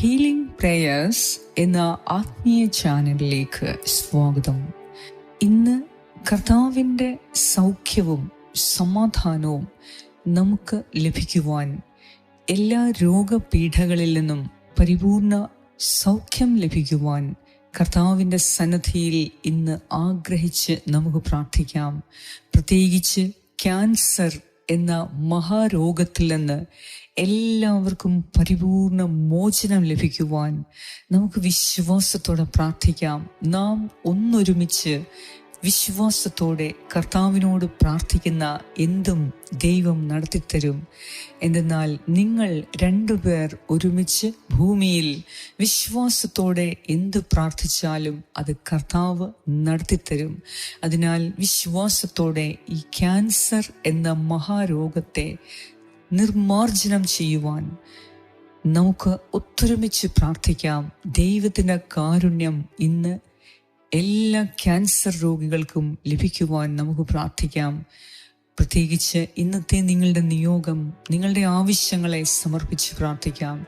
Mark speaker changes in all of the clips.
Speaker 1: Healing prayers എന്ന ആത്മീയ ചാനലിലേക്ക് സ്വാഗതം. ഇന്ന് കർത്താവിന്റെ സൗഖ്യവും സമാധാനവും നമുക്ക് ലഭിക്കുവാൻ എല്ലാ രോഗപീഠകളിൽ നിന്നും പരിപൂർണ സൗഖ്യം ലഭിക്കുവാൻ കർത്താവിന്റെ സന്നദ്ധിയിൽ ഇന്ന് ആഗ്രഹിച്ച് നമുക്ക് പ്രാർത്ഥിക്കാം. പ്രത്യേകിച്ച് ക്യാൻസർ എന്ന മഹാരോഗത്തിൽ നിന്ന് എല്ലാവർക്കും പരിപൂർണ മോചനം ലഭിക്കുവാൻ നമുക്ക് വിശ്വാസത്തോടെ പ്രാർത്ഥിക്കാം. നാം ഒന്നൊരുമിച്ച് വിശ്വാസത്തോടെ കർത്താവിനോട് പ്രാർത്ഥിക്കുന്ന എന്തും ദൈവം നടത്തിത്തരും. എന്തെന്നാൽ നിങ്ങൾ രണ്ടുപേർ ഒരുമിച്ച് ഭൂമിയിൽ വിശ്വാസത്തോടെ എന്ത് പ്രാർത്ഥിച്ചാലും അത് കർത്താവ് നടത്തിത്തരും. അതിനാൽ വിശ്വാസത്തോടെ ഈ ക്യാൻസർ എന്ന മഹാരോഗത്തെ നിർമാർജനം ചെയ്യുവാൻ നമുക്ക് ഒത്തൊരുമിച്ച് പ്രാർത്ഥിക്കാം. ദൈവത്തിന്റെ കാരുണ്യം ഇന്ന് എല്ലാ ക്യാൻസർ രോഗികൾക്കും ലഭിക്കുവാൻ നമുക്ക് പ്രാർത്ഥിക്കാം. പ്രത്യേകിച്ച് ഇന്നത്തെ നിങ്ങളുടെ നിയോഗം നിങ്ങളുടെ ആവശ്യങ്ങളെ സമർപ്പിച്ച് പ്രാർത്ഥിക്കാം.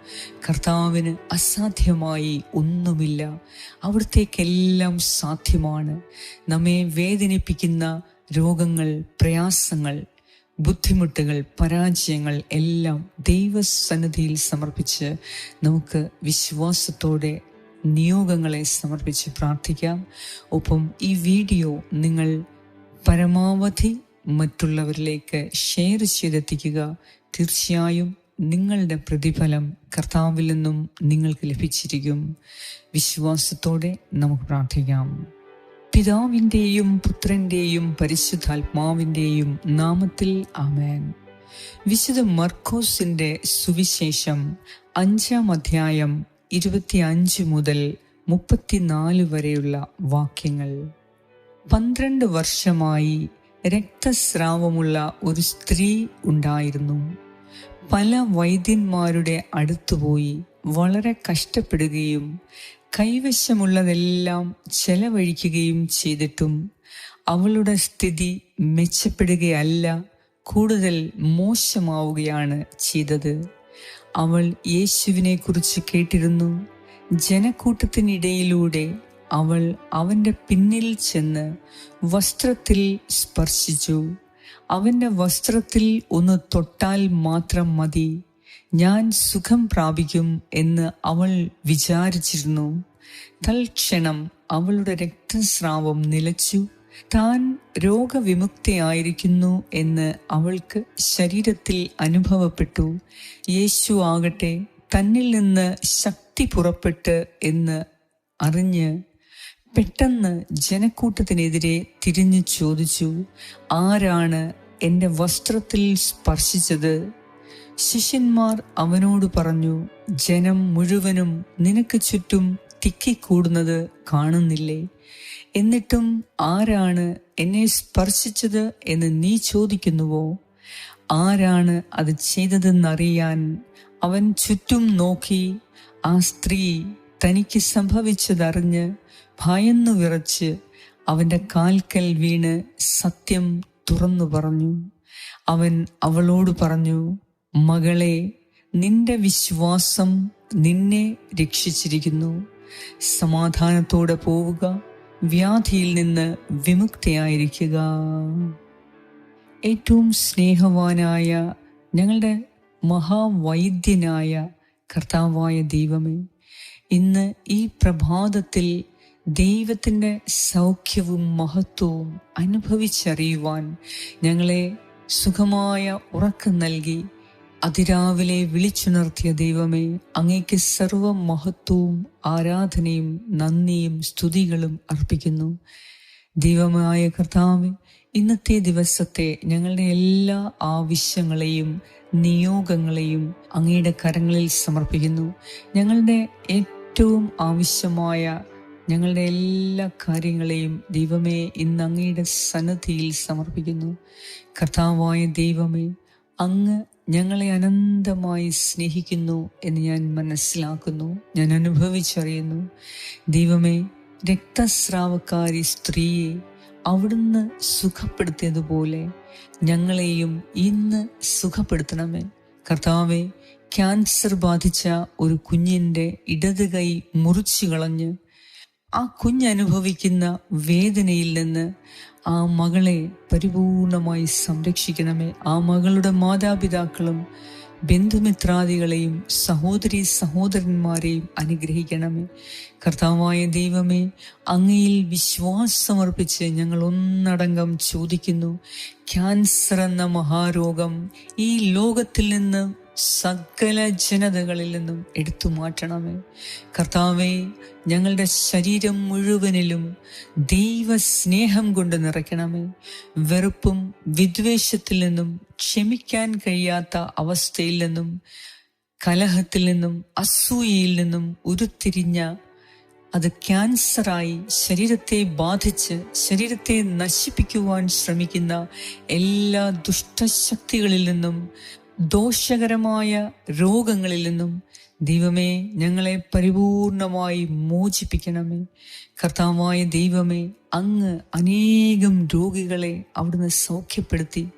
Speaker 1: കർത്താവിന് അസാധ്യമായി ഒന്നുമില്ല. അവിടത്തേക്കെല്ലാം സാധ്യമാണ്. നമ്മെ വേദനിപ്പിക്കുന്ന രോഗങ്ങൾ പ്രയാസങ്ങൾ ബുദ്ധിമുട്ടുകൾ പരാജയങ്ങൾ എല്ലാം ദൈവസന്നിധിയിൽ സമർപ്പിച്ച് നമുക്ക് വിശ്വാസത്തോടെ നിയോഗങ്ങളെ സമർപ്പിച്ച് പ്രാർത്ഥിക്കാം. ഒപ്പം ഈ വീഡിയോ നിങ്ങൾ പരമാവധി മറ്റുള്ളവരിലേക്ക് ഷെയർ ചെയ്തെത്തിക്കുക. തീർച്ചയായും നിങ്ങളുടെ പ്രതിഫലം കർത്താവിൽ നിന്നും നിങ്ങൾക്ക് ലഭിച്ചിരിക്കും. വിശ്വാസത്തോടെ നമുക്ക് പ്രാർത്ഥിക്കാം. പിതാവിന്റെയും പുത്രന്റെയും പരിശുദ്ധാത്മാവിന്റെയും നാമത്തിൽ ആമേൻ. വിശുദ്ധ മർക്കോസിന്റെ സുവിശേഷം അഞ്ചാം അധ്യായം ഇരുപത്തിയഞ്ച് മുതൽ മുപ്പത്തിനാല് വരെയുള്ള വാക്യങ്ങൾ. പന്ത്രണ്ട് വർഷമായി രക്തസ്രാവമുള്ള ഒരു സ്ത്രീ ഉണ്ടായിരുന്നു. പല വൈദ്യന്മാരുടെ അടുത്തുപോയി വളരെ കഷ്ടപ്പെടുകയും കൈവശമുള്ളതെല്ലാം ചെലവഴിക്കുകയും ചെയ്തിട്ടും അവളുടെ സ്ഥിതി മെച്ചപ്പെടുകയല്ല കൂടുതൽ മോശമാവുകയാണ് ചെയ്തത്. അവൾ യേശുവിനെ കുറിച്ച് കേട്ടിരുന്നു. ജനക്കൂട്ടത്തിനിടയിലൂടെ അവൾ അവന്റെ പിന്നിൽ ചെന്ന് വസ്ത്രത്തിൽ സ്പർശിച്ചു. അവന്റെ വസ്ത്രത്തിൽ ഒന്ന് തൊട്ടാൽ മാത്രം മതി. ഞാൻ സുഖം പ്രാപിക്കും എന്ന് അവൾ വിചാരിച്ചിരുന്നു. തൽക്ഷണം അവളുടെ രക്തസ്രാവം നിലച്ചു. താൻ രോഗവിമുക്തയായിരിക്കുന്നു എന്ന് അവൾക്ക് ശരീരത്തിൽ അനുഭവപ്പെട്ടു. യേശു ആകട്ടെ തന്നിൽ നിന്ന് ശക്തി പുറപ്പെട്ട് എന്ന് അറിഞ്ഞ് പെട്ടെന്ന് ജനക്കൂട്ടത്തിനെതിരെ തിരിഞ്ഞു ചോദിച്ചു ആരാണ് എന്റെ വസ്ത്രത്തിൽ സ്പർശിച്ചത്? ശിഷ്യന്മാർ അവനോട് പറഞ്ഞു ജനം മുഴുവനും നിനക്ക് ചുറ്റും തിക്കിക്കൂടുന്നത് കാണുന്നില്ലേ? എന്നിട്ടും ആരാണ് എന്നെ സ്പർശിച്ചത് എന്ന് നീ ചോദിക്കുന്നുവോ? ആരാണ് അത് ചെയ്തതെന്നറിയാൻ അവൻ ചുറ്റും നോക്കി. ആ സ്ത്രീ തനിക്ക് സംഭവിച്ചതറിഞ്ഞ് ഭയന്നു വിറച്ച് അവന്റെ കാൽക്കൽ വീണ് സത്യം തുറന്നു പറഞ്ഞു. അവൻ അവളോട് പറഞ്ഞു മകളെ നിന്റെ വിശ്വാസം നിന്നെ രക്ഷിച്ചിരിക്കുന്നു. സമാധാനത്തോടെ പോവുക. വ്യാധിയിൽ നിന്ന് വിമുക്തയായിരിക്കുക. ഏറ്റവും സ്നേഹവാനായ ഞങ്ങളുടെ മഹാവൈദ്യനായ കർത്താവായ ദൈവമേ ഇന്ന് ഈ പ്രഭാതത്തിൽ ദൈവത്തിന്റെ സൗഖ്യവും മഹത്വവും അനുഭവിച്ചറിയുവാൻ ഞങ്ങളെ സുഖമായ ഉറക്കം നൽകി അതിരാവിലെ വിളിച്ചുണർത്തിയ ദൈവമേ അങ്ങേക്ക് സർവ മഹത്വവും ആരാധനയും നന്ദിയും സ്തുതികളും അർപ്പിക്കുന്നു. ദൈവമായ കർത്താവ് ഇന്നത്തെ ദിവസത്തെ ഞങ്ങളുടെ എല്ലാ ആവശ്യങ്ങളെയും നിയോഗങ്ങളെയും അങ്ങയുടെ കരങ്ങളിൽ സമർപ്പിക്കുന്നു. ഞങ്ങളുടെ ഏറ്റവും ആവശ്യമായ ഞങ്ങളുടെ എല്ലാ കാര്യങ്ങളെയും ദൈവമേ ഇന്ന് അങ്ങയുടെ സന്നദ്ധിയിൽ സമർപ്പിക്കുന്നു. കർത്താവായ ദൈവമേ അങ്ങ് ഞങ്ങളെ അനന്തമായി സ്നേഹിക്കുന്നു എന്ന് ഞാൻ മനസ്സിലാക്കുന്നു. ഞാൻ അനുഭവിച്ചറിയുന്നു. ദൈവമേ രക്തസ്രാവക്കാരി സ്ത്രീയെ അവിടുന്ന് സുഖപ്പെടുത്തിയതുപോലെ ഞങ്ങളെയും ഇന്ന് സുഖപ്പെടുത്തണമേ. കർത്താവെ ക്യാൻസർ ബാധിച്ച ഒരു കുഞ്ഞിന്റെ ഇടത് കൈ മുറിച്ചു കളഞ്ഞ് ആ കുഞ്ഞനുഭവിക്കുന്ന വേദനയിൽ നിന്ന് ആ മകളെ പരിപൂർണമായി സംരക്ഷിക്കണമേ. ആ മകളുടെ മാതാപിതാക്കളും ബന്ധുമിത്രാദികളെയും സഹോദരി സഹോദരന്മാരെയും അനുഗ്രഹിക്കണമേ. കർത്താവായ ദൈവമേ അങ്ങയിൽ വിശ്വാസമർപ്പിച്ച് ഞങ്ങൾ ഒന്നടങ്കം ചോദിക്കുന്നു ക്യാൻസർ എന്ന മഹാരോഗം ഈ ലോകത്തിൽ നിന്ന് സകല ജനതകളിൽ നിന്നും എടുത്തു മാറ്റണമേ. കർത്താവെ ഞങ്ങളുടെ ശരീരം മുഴുവനിലും ദൈവസ്നേഹം കൊണ്ട് നിറയ്ക്കണമേ. വെറുപ്പും വിദ്വേഷത്തിൽ നിന്നും ക്ഷമിക്കാൻ കഴിയാത്ത അവസ്ഥയിൽ നിന്നും കലഹത്തിൽ നിന്നും അസൂയയിൽ നിന്നും ഉരുത്തിരിഞ്ഞ അത് ക്യാൻസറായി ശരീരത്തെ ബാധിച്ച് ശരീരത്തെ നശിപ്പിക്കുവാൻ ശ്രമിക്കുന്ന എല്ലാ ദുഷ്ടശക്തികളിൽ നിന്നും ദോഷകരമായ രോഗങ്ങളിൽ നിന്നും ദൈവമേ ഞങ്ങളെ പരിപൂർണമായി മോചിപ്പിക്കണമേ. കർത്താവായ ദൈവമേ അങ്ങ് അനേകം രോഗികളെ അവിടുന്ന് സൗഖ്യപ്പെടുത്തി.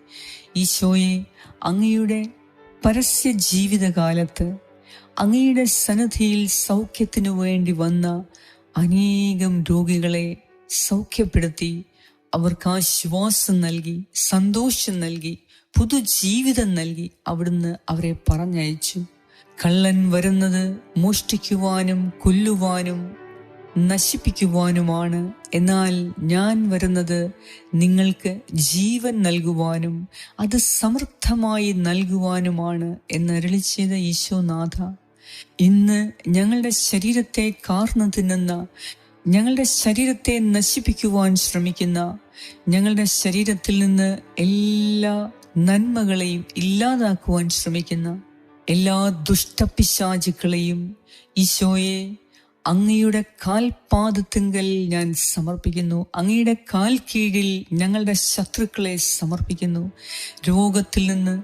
Speaker 1: ഈശോയെ അങ്ങയുടെ പരസ്യ ജീവിതകാലത്ത് അങ്ങയുടെ സന്നദ്ധിയിൽ സൗഖ്യത്തിനു വേണ്ടി വന്ന അനേകം രോഗികളെ സൗഖ്യപ്പെടുത്തി. അവർക്ക് ആശ്വാസം നൽകി സന്തോഷം നൽകി. പുതുജീവിതം നൽകി അവിടുന്ന് അവരെ പറഞ്ഞയച്ചു. കള്ളൻ വരുന്നത് മോഷ്ടിക്കുവാനും കൊല്ലുവാനും നശിപ്പിക്കുവാനുമാണ്. എന്നാൽ ഞാൻ വരുന്നത് നിങ്ങൾക്ക് ജീവൻ നൽകുവാനും അത് സമൃദ്ധമായി നൽകുവാനുമാണ് എന്ന് അരളി ചെയ്ത ഈശോനാഥ. ഇന്ന് ഞങ്ങളുടെ ശരീരത്തെ കാർന്നു തിന്നുന്ന ഞങ്ങളുടെ ശരീരത്തെ നശിപ്പിക്കുവാൻ ശ്രമിക്കുന്ന ഞങ്ങളുടെ ശരീരത്തിൽ നിന്ന് എല്ലാ നന്മകളെയും ഇല്ലാതാക്കുവാൻ ശ്രമിക്കുന്ന എല്ലാ ദുഷ്ടപിശാചുക്കളെയും ഈശോയെ അങ്ങയുടെ കാൽപാദത്തിങ്കൽ ഞാൻ സമർപ്പിക്കുന്നു. അങ്ങയുടെ കാൽ കീഴിൽ ഞങ്ങളുടെ ശത്രുക്കളെ സമർപ്പിക്കുന്നു. രോഗത്തിൽ നിന്ന്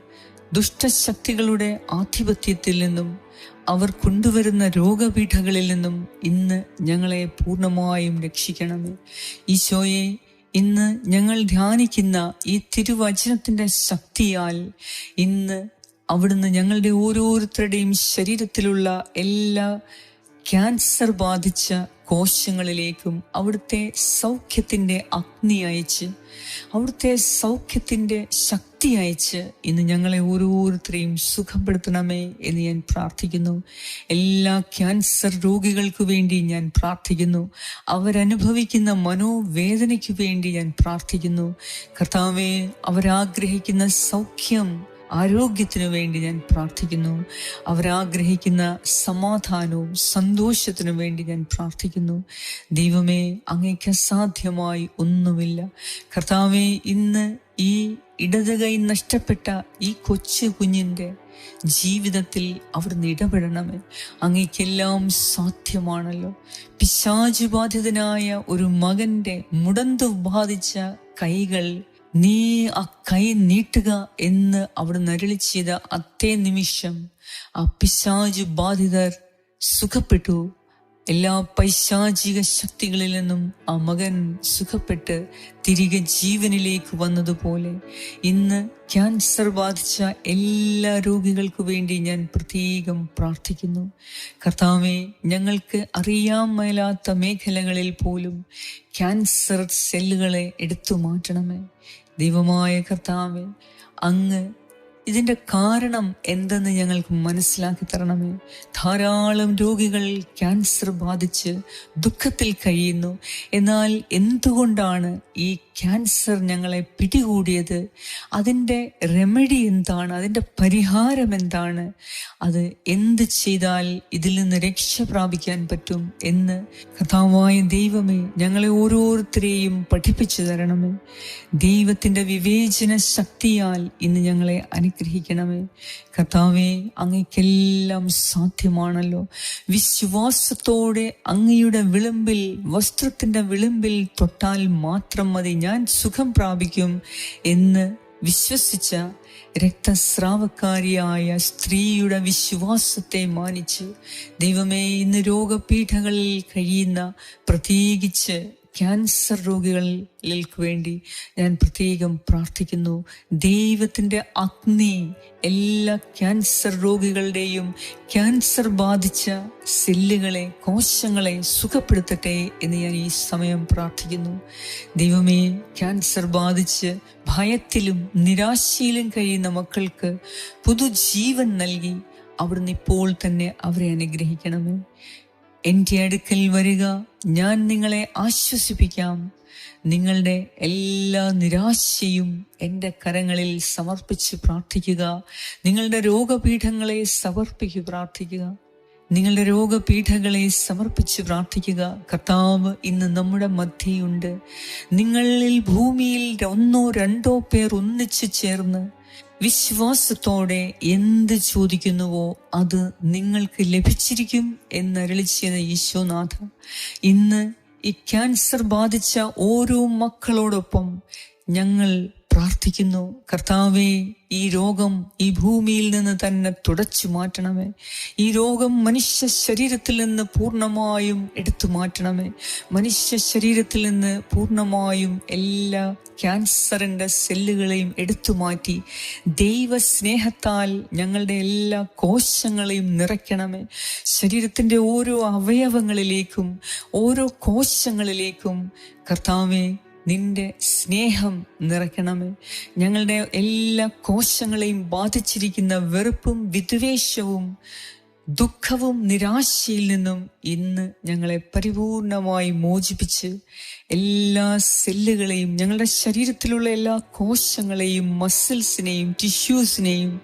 Speaker 1: ദുഷ്ടശക്തികളുടെ ആധിപത്യത്തിൽ നിന്നും അവർ കൊണ്ടുവരുന്ന രോഗപീഠകളിൽ നിന്നും ഇന്ന് ഞങ്ങളെ പൂർണമായും രക്ഷിക്കണമേ. ഈശോയെ ഇന്ന് ഞങ്ങൾ ധ്യാനിക്കുന്ന ഈ തിരുവചനത്തിന്റെ ശക്തിയാൽ ഇന്ന് അവിടുന്ന് ഞങ്ങളുടെ ഓരോരുത്തരുടെയും ശരീരത്തിലുള്ള എല്ലാ ക്യാൻസർ ബാധിച്ച കോശങ്ങളിലേക്കും അവിടുത്തെ സൗഖ്യത്തിന്റെ അഗ്നി അയച്ച് അവിടുത്തെ സൗഖ്യത്തിന്റെ ശക്തി അയച്ച് ഇന്ന് ഞങ്ങളെ ഓരോരുത്തരെയും സുഖപ്പെടുത്തണമേ എന്ന് ഞാൻ പ്രാർത്ഥിക്കുന്നു. എല്ലാ ക്യാൻസർ രോഗികൾക്ക് വേണ്ടി ഞാൻ പ്രാർത്ഥിക്കുന്നു. അവരനുഭവിക്കുന്ന മനോവേദനയ്ക്ക് വേണ്ടി ഞാൻ പ്രാർത്ഥിക്കുന്നു. കർത്താവെ അവരാഗ്രഹിക്കുന്ന സൗഖ്യം ആരോഗ്യത്തിനു വേണ്ടി ഞാൻ പ്രാർത്ഥിക്കുന്നു. അവരാഗ്രഹിക്കുന്ന സമാധാനവും സന്തോഷത്തിനു വേണ്ടി ഞാൻ പ്രാർത്ഥിക്കുന്നു. ദൈവമേ അങ്ങേക്ക് അസാധ്യമായി ഒന്നുമില്ല. കർത്താവെ ഇന്ന് ഈ ഇടത് കൈ നഷ്ടപ്പെട്ട ഈ കൊച്ചു കുഞ്ഞിന്റെ ജീവിതത്തിൽ അവിടുന്ന് ഇടപെടണമേ. അങ്ങേക്കെല്ലാം സാധ്യമാണല്ലോ. പിശാചുബാധിതനായ ഒരു മകന്റെ മുടന്തു ബാധിച്ച കൈകൾ നീ ആ കൈ നീട്ടുക എന്ന് അവിടുന്ന് അരളി ചെയ്ത അത്തേ നിമിഷം ആ പിശാജ് ബാധിതർ സുഖപ്പെട്ടു. എല്ലാ പൈശാചിക ശക്തികളിൽ നിന്നും ആ മകൻ സുഖപ്പെട്ട് തിരികെ ജീവനിലേക്ക് വന്നതുപോലെ ഇന്ന് ക്യാൻസർ ബാധിച്ച എല്ലാ രോഗികൾക്കു വേണ്ടി ഞാൻ പ്രത്യേകം പ്രാർത്ഥിക്കുന്നു. കർത്താവെ ഞങ്ങൾക്ക് അറിയാൻ മേലാത്ത മേഖലകളിൽ പോലും ക്യാൻസർ സെല്ലുകളെ എടുത്തു മാറ്റണമേ. ദൈവമായ കർത്താവെ അങ്ങ് ഇതിന്റെ കാരണം എന്തെന്ന് ഞങ്ങൾക്ക് മനസ്സിലാക്കി തരണമേ. ധാരാളം രോഗികൾ ക്യാൻസർ ബാധിച്ച് ദുഃഖത്തിൽ കഴിയുന്നു. എന്നാൽ എന്തുകൊണ്ടാണ് ഈ ക്യാൻസർ ഞങ്ങളെ പിടികൂടിയത്. അതിന്റെ റെമഡി എന്താണ്? അതിന്റെ പരിഹാരം എന്താണ്? അത് എന്ത് ചെയ്താൽ ഇതിൽ നിന്ന് രക്ഷ പ്രാപിക്കാൻ പറ്റും എന്ന് കഥാവായ ദൈവമേ ഞങ്ങളെ ഓരോരുത്തരെയും പഠിപ്പിച്ചു തരണമേ. ദൈവത്തിന്റെ വിവേചന ശക്തിയാൽ ഇന്ന് ഞങ്ങളെ അനുഗ്രഹിക്കണമേ. കഥാവേ അങ്ങയ്ക്കെല്ലാം സാധ്യമാണല്ലോ. വിശ്വാസത്തോടെ അങ്ങയുടെ വിളിമ്പിൽ വസ്ത്രത്തിന്റെ വിളിമ്പിൽ തൊട്ടാൽ മാത്രം മതി ഞാൻ സുഖം പ്രാപിക്കും എന്ന് വിശ്വസിച്ച രക്തസ്രാവക്കാരിയായ സ്ത്രീയുടെ വിശ്വാസത്തെ മാനിച്ച് ദൈവമേ ഇന്ന് രോഗപീഠകളിൽ കഴിയുന്ന പ്രത്യേകിച്ച് ക്യാൻസർ രോഗികൾക്ക് വേണ്ടി ഞാൻ പ്രത്യേകം പ്രാർത്ഥിക്കുന്നു. ദൈവത്തിന്റെ അഗ്നി എല്ലാ ക്യാൻസർ രോഗികളുടെയും ക്യാൻസർ ബാധിച്ച സെല്ലുകളെ കോശങ്ങളെ സുഖപ്പെടുത്തട്ടെ എന്ന് ഞാൻ ഈ സമയം പ്രാർത്ഥിക്കുന്നു. ദൈവമേ ക്യാൻസർ ബാധിച്ച് ഭയത്തിലും നിരാശയിലും കഴിയുന്ന മക്കൾക്ക് പുതുജീവൻ നൽകി അവിടുന്ന് ഇപ്പോൾ തന്നെ അവരെ അനുഗ്രഹിക്കണമേ. എന്റെ അടുക്കൽ വരിക. ഞാൻ നിങ്ങളെ ആശ്വസിപ്പിക്കാം. നിങ്ങളുടെ എല്ലാ നിരാശയും എന്റെ കരങ്ങളിൽ സമർപ്പിച്ച് പ്രാർത്ഥിക്കുക. നിങ്ങളുടെ രോഗപീഠങ്ങളെ സമർപ്പിച്ച് പ്രാർത്ഥിക്കുക. നിങ്ങളുടെ രോഗപീഠങ്ങളെ സമർപ്പിച്ച് പ്രാർത്ഥിക്കുക. കർത്താവ് ഇന്ന് നമ്മുടെ മധ്യയുണ്ട്. നിങ്ങളിൽ ഭൂമിയിൽ ഒന്നോ രണ്ടോ പേർ ഒന്നിച്ചു ചേർന്ന് വിശ്വാസത്തോടെ എന്ത് ചോദിക്കുന്നുവോ അത് നിങ്ങൾക്ക് ലഭിച്ചിരിക്കും എന്നരളിച്ചത് ഈശോനാഥ. ഇന്ന് ഈ ക്യാൻസർ ബാധിച്ച ഓരോ മക്കളോടൊപ്പം ഞങ്ങൾ പ്രാർത്ഥിക്കുന്നു. കർത്താവെ ഈ രോഗം ഈ ഭൂമിയിൽ നിന്ന് തന്നെ തുടച്ചു മാറ്റണമേ. ഈ രോഗം മനുഷ്യ ശരീരത്തിൽ നിന്ന് പൂർണമായും എടുത്തു മാറ്റണമേ. മനുഷ്യ ശരീരത്തിൽ നിന്ന് പൂർണമായും എല്ലാ ക്യാൻസറിന്റെ സെല്ലുകളെയും എടുത്തു മാറ്റി. ദൈവ സ്നേഹത്താൽ ഞങ്ങളുടെ എല്ലാ കോശങ്ങളെയും നിറയ്ക്കണമേ. ശരീരത്തിന്റെ ഓരോ അവയവങ്ങളിലേക്കും ഓരോ കോശങ്ങളിലേക്കും കർത്താവെ നിന്റെ സ്നേഹം നിറയ്ക്കണമേ. ഞങ്ങളുടെ എല്ലാ കോശങ്ങളെയും ബാധിച്ചിരിക്കുന്ന വെറുപ്പും വിദ്വേഷവും ദുഃഖവും നിരാശയിൽ നിന്നും ഇന്ന് ഞങ്ങളെ പരിപൂർണമായി മോചിപ്പിച്ച് എല്ലാ സെല്ലുകളെയും ഞങ്ങളുടെ ശരീരത്തിലുള്ള എല്ലാ കോശങ്ങളെയും മസിൽസിനെയും ടിഷ്യൂസിനെയും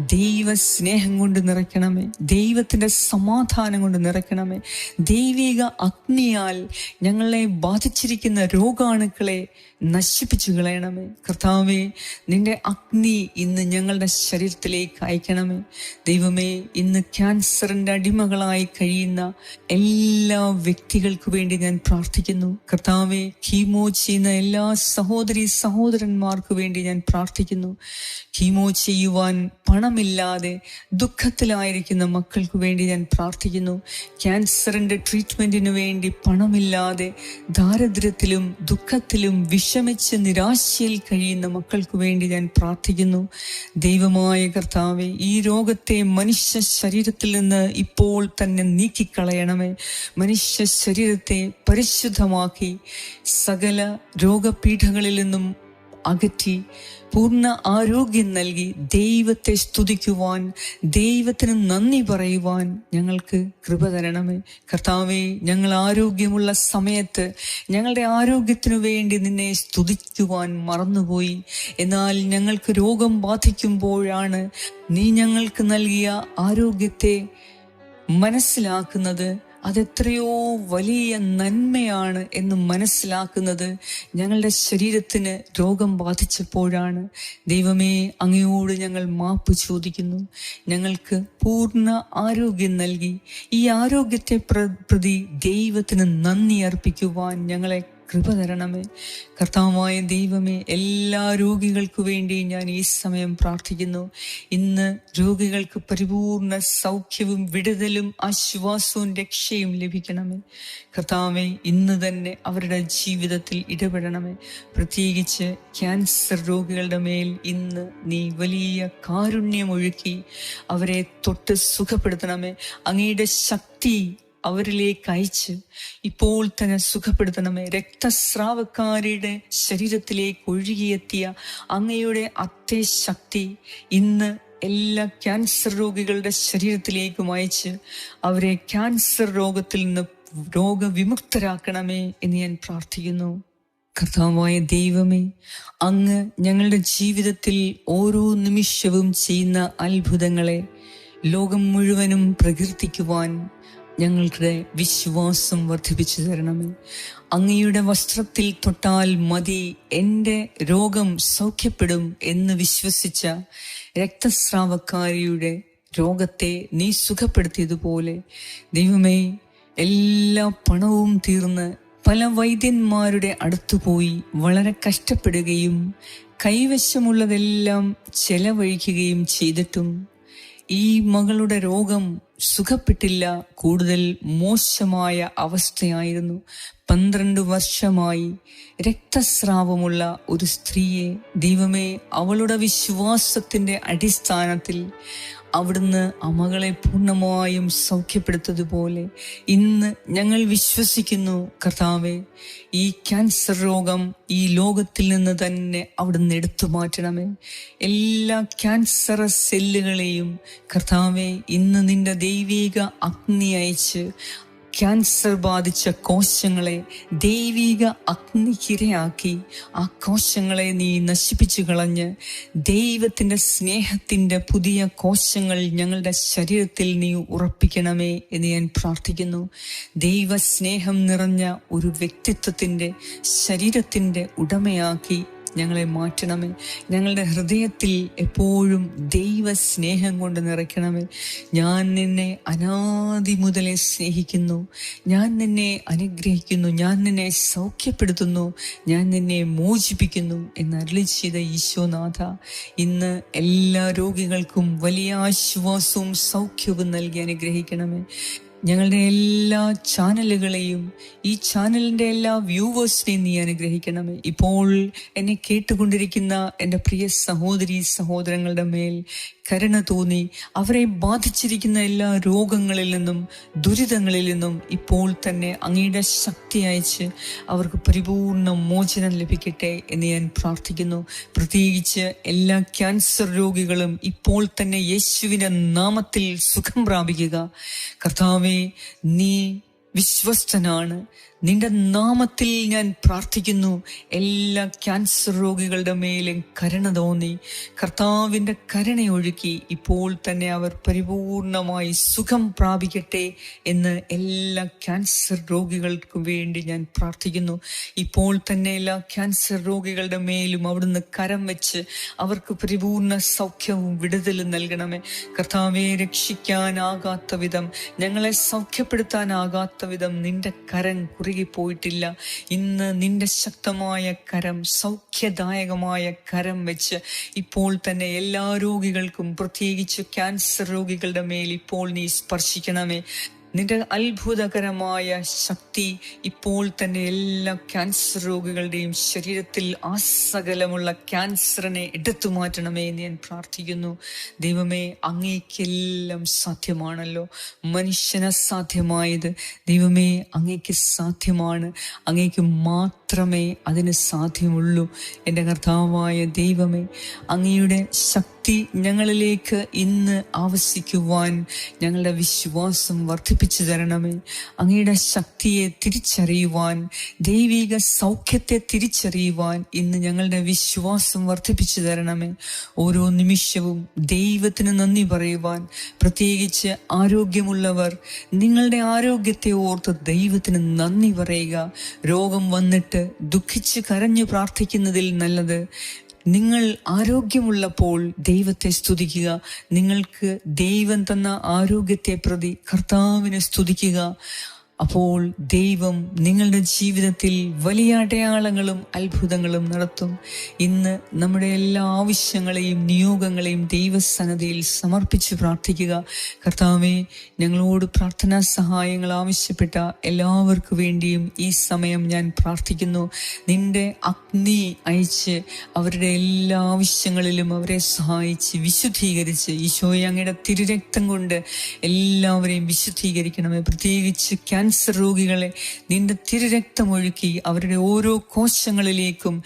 Speaker 1: ദൈവ സ്നേഹം കൊണ്ട് നിറയ്ക്കണമേ. ദൈവത്തിന്റെ സമാധാനം കൊണ്ട് നിറയ്ക്കണമേ. ദൈവിക അഗ്നിയാൽ ഞങ്ങളെ ബാധിച്ചിരിക്കുന്ന രോഗാണുക്കളെ നശിപ്പിച്ചു കളയണമേ. കർത്താവേ നിന്റെ അഗ്നി ഇന്ന് ഞങ്ങളുടെ ശരീരത്തിലേക്ക് അയക്കണമേ. ദൈവമേ ഇന്ന് ക്യാൻസറിന്റെ അടിമകളായി കഴിയുന്ന എല്ലാ വ്യക്തികൾക്കു വേണ്ടി ഞാൻ പ്രാർത്ഥിക്കുന്നു. കർത്താവെ കീമോ ചെയ്യുന്ന എല്ലാ സഹോദരി സഹോദരന്മാർക്ക് വേണ്ടി ഞാൻ പ്രാർത്ഥിക്കുന്നു. കീമോ ചെയ്യുവാൻ പണമില്ലാതെ ദുഃഖത്തിലായിരിക്കുന്ന മക്കൾക്ക് വേണ്ടി ഞാൻ പ്രാർത്ഥിക്കുന്നു. ക്യാൻസറിന്റെ ട്രീറ്റ്മെന്റിന് വേണ്ടി പണമില്ലാതെ ദാരിദ്ര്യത്തിലും ദുഃഖത്തിലും വിഷമിച്ച് നിരാശയിൽ കഴിയുന്ന മക്കൾക്ക് വേണ്ടി ഞാൻ പ്രാർത്ഥിക്കുന്നു. ദൈവമായ കർത്താവെ ഈ രോഗത്തെ മനുഷ്യ ശരീരത്തിൽ നിന്ന് ഇപ്പോൾ തന്നെ നീക്കിക്കളയണമേ. മനുഷ്യ ശരീരത്തെ പരിശുദ്ധമാക്കി സകല രോഗപീഠങ്ങളിൽ നിന്നും അകറ്റി പൂർണ ആരോഗ്യം നൽകി ദൈവത്തെ സ്തുതിക്കുവാൻ ദൈവത്തിന് നന്ദി പറയുവാൻ ഞങ്ങൾക്ക് കൃപ തരണമേ. കർത്താവെ ഞങ്ങൾ ആരോഗ്യമുള്ള സമയത്ത് ഞങ്ങളുടെ ആരോഗ്യത്തിനു വേണ്ടി നിന്നെ സ്തുതിക്കുവാൻ മറന്നുപോയി. എന്നാൽ ഞങ്ങൾക്ക് രോഗം ബാധിക്കുമ്പോഴാണ് നീ ഞങ്ങൾക്ക് നൽകിയ ആരോഗ്യത്തെ മനസ്സിലാക്കുന്നത്. അതെത്രയോ വലിയ നന്മയാണ് എന്ന് മനസ്സിലാക്കുന്നത് ഞങ്ങളുടെ ശരീരത്തിന് രോഗം ബാധിച്ചപ്പോഴാണ്. ദൈവമേ അങ്ങയോട് ഞങ്ങൾ മാപ്പ് ചോദിക്കുന്നു. ഞങ്ങൾക്ക് പൂർണ ആരോഗ്യം നൽകി. ഈ ആരോഗ്യത്തെ പ്ര- പ്രതി ദൈവത്തിന് നന്ദി അർപ്പിക്കുവാൻ ഞങ്ങളെ കൃപ തരണമേ. കർത്താവുമായ ദൈവമേ എല്ലാ രോഗികൾക്കു വേണ്ടിയും ഞാൻ ഈ സമയം പ്രാർത്ഥിക്കുന്നു. ഇന്ന് രോഗികൾക്ക് പരിപൂർണ സൗഖ്യവും വിടുതലും ആശ്വാസവും രക്ഷയും ലഭിക്കണമേ. കർത്താവേ ഇന്ന് തന്നെ അവരുടെ ജീവിതത്തിൽ ഇടപെടണമേ. പ്രത്യേകിച്ച് ക്യാൻസർ രോഗികളുടെ മേൽ ഇന്ന് നീ വലിയ കാരുണ്യം ഒഴുക്കി അവരെ തൊട്ട് സുഖപ്പെടുത്തണമേ. അങ്ങയുടെ ശക്തി അവരിലേക്ക് അയച്ച് ഇപ്പോൾ തന്നെ സുഖപ്പെടുത്തണമേ. രക്തസ്രാവക്കാരുടെ ശരീരത്തിലേക്ക് ഒഴുകിയെത്തിയ അങ്ങയുടെ അത്തേ ശക്തി ഇന്ന് എല്ലാ ക്യാൻസർ രോഗികളുടെ ശരീരത്തിലേക്കും അയച്ച് അവരെ ക്യാൻസർ രോഗത്തിൽ നിന്ന് രോഗവിമുക്തരാക്കണമേ എന്ന് ഞാൻ പ്രാർത്ഥിക്കുന്നു. കർത്താവായ ദൈവമേ അങ്ങ് ഞങ്ങളുടെ ജീവിതത്തിൽ ഓരോ നിമിഷവും ചെയ്യുന്ന അത്ഭുതങ്ങളെ ലോകം മുഴുവനും പ്രകീർത്തിക്കുവാൻ ഞങ്ങളുടെ വിശ്വാസം വർദ്ധിപ്പിച്ചു തരണമേ. അങ്ങയുടെ വസ്ത്രത്തിൽ തൊട്ടാൽ മതി എന്റെ രോഗം സൗഖ്യപ്പെടും എന്ന് വിശ്വസിച്ച രക്തസ്രാവക്കാരിയുടെ രോഗത്തെ നീ സുഖപ്പെടുത്തിയതുപോലെ ദൈവമേ എല്ലാ പണവും തീർന്ന് പല വൈദ്യന്മാരുടെ അടുത്തു പോയി വളരെ കഷ്ടപ്പെടുകയും കൈവശമുള്ളതെല്ലാം ചെലവഴിക്കുകയും ചെയ്തിട്ടും ഈ മകളുടെ രോഗം സുഖപ്പെട്ടില്ല കൂടുതൽ മോശമായ അവസ്ഥയായിരുന്നു. പന്ത്രണ്ട് വർഷമായി രക്തസ്രാവമുള്ള ഒരു സ്ത്രീയെ ദൈവമേ അവളുടെ വിശ്വാസത്തിന്റെ അടിസ്ഥാനത്തിൽ അവിടുന്ന് അമകളെ പൂർണമായും സൗഖ്യപ്പെടുത്തതുപോലെ ഇന്ന് ഞങ്ങൾ വിശ്വസിക്കുന്നു കർത്താവെ. ഈ ക്യാൻസർ രോഗം ഈ ലോകത്തിൽ നിന്ന് തന്നെ അവിടുന്ന് എടുത്തു മാറ്റണമേ. എല്ലാ ക്യാൻസർ സെല്ലുകളെയും കർത്താവെ ഇന്ന് നിന്റെ ദൈവിക അഗ്നി അയച്ച് ക്യാൻസർ ബാധിച്ച കോശങ്ങളെ ദൈവിക അഗ്നിക്കിരയാക്കി. ആ കോശങ്ങളെ നീ നശിപ്പിച്ചു കളഞ്ഞ് ദൈവത്തിന്റെ സ്നേഹത്തിന്റെ പുതിയ കോശങ്ങൾ ഞങ്ങളുടെ ശരീരത്തിൽ നീ ഉറപ്പിക്കണമേ എന്ന് ഞാൻ പ്രാർത്ഥിക്കുന്നു. ദൈവസ്നേഹം നിറഞ്ഞ ഒരു വ്യക്തിത്വത്തിന്റെ ശരീരത്തിന്റെ ഉടമയാക്കി ഞങ്ങളെ മാറ്റണമേ. ഞങ്ങളുടെ ഹൃദയത്തിൽ എപ്പോഴും ദൈവ സ്നേഹം കൊണ്ട് നിറയ്ക്കണമേ. ഞാൻ നിന്നെ അനാദി മുതലേ സ്നേഹിക്കുന്നു. ഞാൻ നിന്നെ അനുഗ്രഹിക്കുന്നു. ഞാൻ നിന്നെ സൗഖ്യപ്പെടുത്തുന്നു. ഞാൻ നിന്നെ മോചിപ്പിക്കുന്നു എന്ന് അരളി ചെയ്ത ഈശോനാഥ ഇന്ന് എല്ലാ രോഗികൾക്കും വലിയ ആശ്വാസവും സൗഖ്യവും നൽകി അനുഗ്രഹിക്കണമേ. ഞങ്ങളുടെ എല്ലാ ചാനലുകളെയും ഈ ചാനലിന്റെ എല്ലാ വ്യൂവേഴ്സിനെയും നീ അനുഗ്രഹിക്കണമേ. ഇപ്പോൾ എന്നെ കേട്ടുകൊണ്ടിരിക്കുന്ന എന്റെ പ്രിയ സഹോദരി സഹോദരങ്ങളുടെ മേൽ കരുണ തോന്നി അവരെ ബാധിച്ചിരിക്കുന്ന എല്ലാ രോഗങ്ങളിൽ നിന്നും ദുരിതങ്ങളിൽ നിന്നും ഇപ്പോൾ തന്നെ അങ്ങയുടെ ശക്തി അയച്ച് അവർക്ക് പരിപൂർണ മോചനം ലഭിക്കട്ടെ എന്ന് ഞാൻ പ്രാർത്ഥിക്കുന്നു. പ്രത്യേകിച്ച് എല്ലാ ക്യാൻസർ രോഗികളും ഇപ്പോൾ തന്നെ യേശുവിന്റെ നാമത്തിൽ സുഖം പ്രാപിക്കുക. കർത്താവെ നീ വിശ്വസ്തനാണ്. നിന്റെ നാമത്തിൽ ഞാൻ പ്രാർത്ഥിക്കുന്നു. എല്ലാ ക്യാൻസർ രോഗികളുടെ മേലും കരുണ തോന്നി. കർത്താവിന്റെ കരുണയൊഴുക്കി ഇപ്പോൾ തന്നെ അവർ പരിപൂർണമായി സുഖം പ്രാപിക്കട്ടെ എന്ന് എല്ലാ ക്യാൻസർ രോഗികൾക്കും വേണ്ടി ഞാൻ പ്രാർത്ഥിക്കുന്നു. ഇപ്പോൾ തന്നെ എല്ലാ ക്യാൻസർ രോഗികളുടെ മേലും അവിടുന്ന് കരം വെച്ച് അവർക്ക് പരിപൂർണ സൗഖ്യവും വിടുതലും നൽകണമേ. കർത്താവെ രക്ഷിക്കാനാകാത്ത വിധം ഞങ്ങളെ സൗഖ്യപ്പെടുത്താനാകാത്ത വിധം നിന്റെ കരം കുറുകിപ്പോയിട്ടില്ല. ഇന്ന് നിന്റെ ശക്തമായ കരം സൗഖ്യദായകമായ കരം വെച്ച് ഇപ്പോൾ തന്നെ എല്ലാ രോഗികൾക്കും പ്രത്യേകിച്ച് ക്യാൻസർ രോഗികളുടെ മേൽ ഇപ്പോൾ നീ സ്പർശിക്കണമേ. നിന്റെ അത്ഭുതകരമായ ശക്തി ഇപ്പോൾ തന്നെ എല്ലാ ക്യാൻസർ രോഗികളുടെയും ശരീരത്തിൽ ആസകലമുള്ള ക്യാൻസറിനെ എടുത്തു മാറ്റണമേ എന്ന് ഞാൻ പ്രാർത്ഥിക്കുന്നു. ദൈവമേ അങ്ങേക്കെല്ലാം സാധ്യമാണല്ലോ. മനുഷ്യന് സാധ്യമായത് ദൈവമേ അങ്ങേക്ക് സാധ്യമാണ്. അങ്ങേക്ക് മാത്രമേ അതിന് സാധ്യമുള്ളൂ. എന്റെ കർത്താവായ ദൈവമേ അങ്ങയുടെ ശക്തി ഞങ്ങളിലേക്ക് ഇന്ന് ആവശ്യിക്കുവാൻ ഞങ്ങളുടെ വിശ്വാസം വർദ്ധിപ്പിച്ചു തരണമേ. അങ്ങയുടെ ശക്തിയെ തിരിച്ചറിയുവാൻ ദൈവിക സൗഖ്യത്തെ തിരിച്ചറിയുവാൻ ഇന്ന് ഞങ്ങളുടെ വിശ്വാസം വർദ്ധിപ്പിച്ചു തരണമേ. ഓരോ നിമിഷവും ദൈവത്തിന് നന്ദി പറയുവാൻ പ്രത്യേകിച്ച് ആരോഗ്യമുള്ളവർ നിങ്ങളുടെ ആരോഗ്യത്തെ ഓർത്ത് ദൈവത്തിന് നന്ദി പറയുക. രോഗം വന്നിട്ട് ദുഃഖിച്ച് കരഞ്ഞു പ്രാർത്ഥിക്കുന്നതിൽ നല്ലത് നിങ്ങൾ ആരോഗ്യമുള്ളപ്പോൾ ദൈവത്തെ സ്തുതിക്കുക. നിങ്ങൾക്ക് ദൈവം തന്ന ആരോഗ്യത്തെ പ്രതി കർത്താവിനെ സ്തുതിക്കുക. അപ്പോൾ ദൈവം നിങ്ങളുടെ ജീവിതത്തിൽ വലിയ അടയാളങ്ങളും അത്ഭുതങ്ങളും നടത്തും. ഇന്ന് നമ്മുടെ എല്ലാ ആവശ്യങ്ങളെയും നിയോഗങ്ങളെയും ദൈവസന്നതിയിൽ സമർപ്പിച്ച് പ്രാർത്ഥിക്കുക. കർത്താവെ ഞങ്ങളോട് പ്രാർത്ഥനാ സഹായങ്ങൾ ആവശ്യപ്പെട്ട എല്ലാവർക്കു വേണ്ടിയും ഈ സമയം ഞാൻ പ്രാർത്ഥിക്കുന്നു. നിന്റെ അഗ്നി അയച്ച് അവരുടെ എല്ലാ ആവശ്യങ്ങളിലും അവരെ സഹായിച്ച് വിശുദ്ധീകരിച്ച് ഈശോയെ അങ്ങയുടെ തിരുരക്തം കൊണ്ട് എല്ലാവരെയും വിശുദ്ധീകരിക്കണമേ. പ്രത്യേകിച്ച് ക്യാൻസർ രോഗികളെ നിന്റെ തിരുരക്തമൊഴുക്കി അവരുടെ ഓരോ കോശങ്ങളിലേക്കും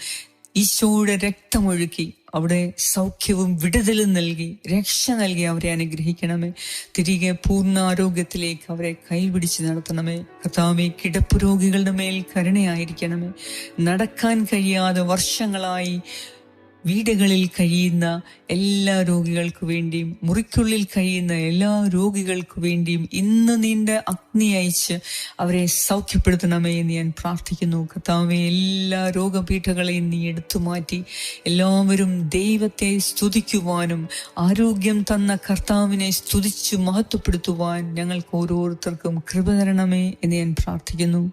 Speaker 1: ഈശോയുടെ രക്തമൊഴുക്കി അവിടെ സൗഖ്യവും വിടുതലും നൽകി രക്ഷ നൽകി അവരെ അനുഗ്രഹിക്കണമേ. തിരികെ പൂർണ ആരോഗ്യത്തിലേക്ക് അവരെ കൈപിടിച്ച് നടത്തണമേ. കർത്താവെ കിടപ്പ് രോഗികളുടെ മേൽ കരുണയായിരിക്കണമേ. നടക്കാൻ കഴിയാതെ വർഷങ്ങളായി വീടുകളിൽ കഴിയുന്ന എല്ലാ രോഗികൾക്ക് വേണ്ടിയും മുറിക്കുള്ളിൽ കഴിയുന്ന എല്ലാ രോഗികൾക്ക് വേണ്ടിയും ഇന്ന് നിന്റെ അഗ്നി അയച്ച് അവരെ സൗഖ്യപ്പെടുത്തണമേ എന്ന് ഞാൻ പ്രാർത്ഥിക്കുന്നു. കർത്താവെ എല്ലാ രോഗപീഠകളെയും നീ എടുത്തു മാറ്റി എല്ലാവരും ദൈവത്തെ സ്തുതിക്കുവാനും ആരോഗ്യം തന്ന കർത്താവിനെ സ്തുതിച്ച് മഹത്വപ്പെടുത്തുവാൻ ഞങ്ങൾക്ക് ഓരോരുത്തർക്കും കൃപ തരണമേ എന്ന് ഞാൻ പ്രാർത്ഥിക്കുന്നു.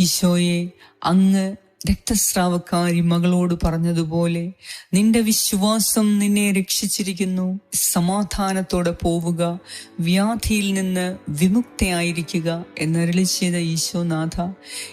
Speaker 1: ഈശോയെ അങ്ങ് രക്തസ്രാവക്കാരി മകളോട് പറഞ്ഞതുപോലെ നിന്റെ വിശ്വാസം നിന്നെ രക്ഷിച്ചിരിക്കുന്നു. സമാധാനത്തോടെ പോവുക. വ്യാധിയിൽ നിന്ന് വിമുക്തയായിരിക്കുക. എന്നരളി ചെയ്ത ഈശോനാഥ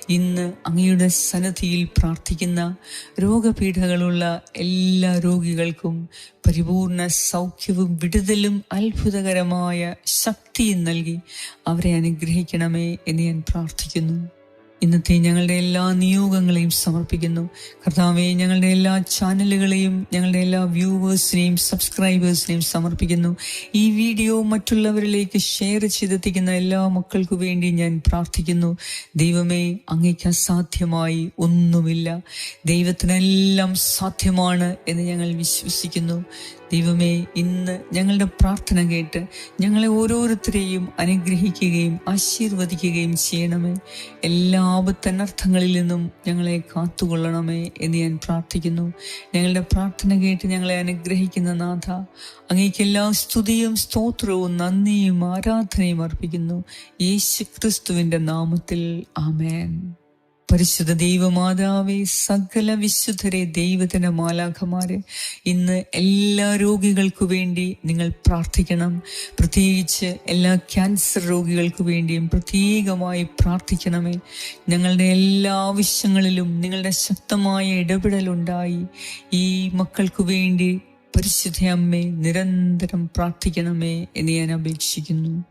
Speaker 1: ഇന്ന് അങ്ങയുടെ സന്നദ്ധിയിൽ പ്രാർത്ഥിക്കുന്ന രോഗപീഠകളുള്ള എല്ലാ രോഗികൾക്കും പരിപൂർണ സൗഖ്യവും വിടുതലും അത്ഭുതകരമായ ശക്തിയും നൽകി അവരെ അനുഗ്രഹിക്കണമേ എന്ന് ഞാൻ പ്രാർത്ഥിക്കുന്നു. ഇന്നത്തെ ഞങ്ങളുടെ എല്ലാ നിയോഗങ്ങളെയും സമർപ്പിക്കുന്നു. കർത്താവെ ഞങ്ങളുടെ എല്ലാ ചാനലുകളെയും ഞങ്ങളുടെ എല്ലാ വ്യൂവേഴ്സിനെയും സബ്സ്ക്രൈബേഴ്സിനെയും സമർപ്പിക്കുന്നു. ഈ വീഡിയോ മറ്റുള്ളവരിലേക്ക് ഷെയർ ചെയ്തെത്തിക്കുന്ന എല്ലാ മക്കൾക്കു വേണ്ടി ഞാൻ പ്രാർത്ഥിക്കുന്നു. ദൈവമേ അങ്ങേക്ക് അസാധ്യമായി ഒന്നുമില്ല. ദൈവത്തിനെല്ലാം സാധ്യമാണ് എന്ന് ഞങ്ങൾ വിശ്വസിക്കുന്നു. ദൈവമേ ഇന്ന് ഞങ്ങളുടെ പ്രാർത്ഥന കേട്ട് ഞങ്ങളെ ഓരോരുത്തരെയും അനുഗ്രഹിക്കുകയും ആശീർവദിക്കുകയും ചെയ്യണമേ. എല്ലാ ആപത്തനർത്ഥങ്ങളിൽ നിന്നും ഞങ്ങളെ കാത്തുകൊള്ളണമേ എന്ന് ഞാൻ പ്രാർത്ഥിക്കുന്നു. ഞങ്ങളുടെ പ്രാർത്ഥന കേട്ട് ഞങ്ങളെ അനുഗ്രഹിക്കുന്ന നാഥ അങ്ങേക്ക് എല്ലാ സ്തുതിയും സ്തോത്രവും നന്ദിയും ആരാധനയും അർപ്പിക്കുന്നു. യേശു ക്രിസ്തുവിന്റെ നാമത്തിൽ ആമേൻ. പരിശുദ്ധ ദൈവമാതാവേ സകല വിശുദ്ധരെ ദൈവത്തിന് മാലാഖമാരെ ഇന്ന് എല്ലാ രോഗികൾക്കു വേണ്ടി നിങ്ങൾ പ്രാർത്ഥിക്കണം. പ്രത്യേകിച്ച് എല്ലാ ക്യാൻസർ രോഗികൾക്കു വേണ്ടിയും പ്രത്യേകമായി പ്രാർത്ഥിക്കണമേ. ഞങ്ങളുടെ എല്ലാ ആവശ്യങ്ങളിലും നിങ്ങളുടെ ശക്തമായ ഇടപെടലുണ്ടായി ഈ മക്കൾക്കു വേണ്ടി പരിശുദ്ധ അമ്മേ നിരന്തരം പ്രാർത്ഥിക്കണമേ എന്ന് ഞാൻ അപേക്ഷിക്കുന്നു.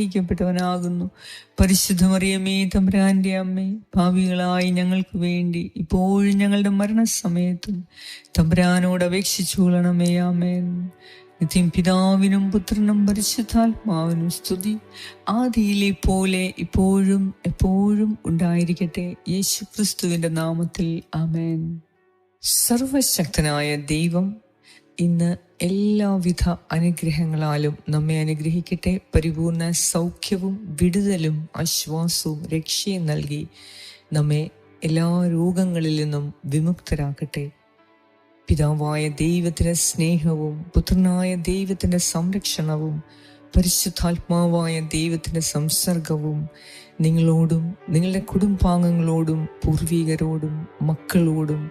Speaker 1: അനുഗ്രഹിക്കപ്പെട്ടവനാകുന്നു പരിശുദ്ധമറിയമേ മറിയമേ തമ്പുരാന്റെ അമ്മേ ഭാവികളായി ഞങ്ങൾക്ക് വേണ്ടി ഇപ്പോഴും ഞങ്ങളുടെ മരണസമയത്തും തമ്പുരാനോട് അപേക്ഷിച്ചു കൊള്ളണമേ ആമേൻ. നിത്യം പിതാവിനും പുത്രനും പരിശുദ്ധാത്മാവിനും സ്തുതി. ആദിയിലെ പോലെ ഇപ്പോഴും എപ്പോഴും ഉണ്ടായിരിക്കട്ടെ യേശു ക്രിസ്തുവിന്റെ നാമത്തിൽ ആമേൻ. സർവശക്തനായ ദൈവം ഇന്ന് എല്ലാവിധ അനുഗ്രഹങ്ങളാലും നമ്മെ അനുഗ്രഹിക്കട്ടെ. പരിപൂർണ സൗഖ്യവും വിടുതലും ആശ്വാസവും രക്ഷയും നൽകി നമ്മെ എല്ലാ രോഗങ്ങളിൽ നിന്നും വിമുക്തരാക്കട്ടെ. പിതാവായ ദൈവത്തിന്റെ സ്നേഹവും പുത്രനായ ദൈവത്തിന്റെ സംരക്ഷണവും പരിശുദ്ധാത്മാവായ ദൈവത്തിന്റെ സംസർഗവും നിങ്ങളോടും നിങ്ങളുടെ കുടുംബാംഗങ്ങളോടും പൂർവികരോടും മക്കളോടും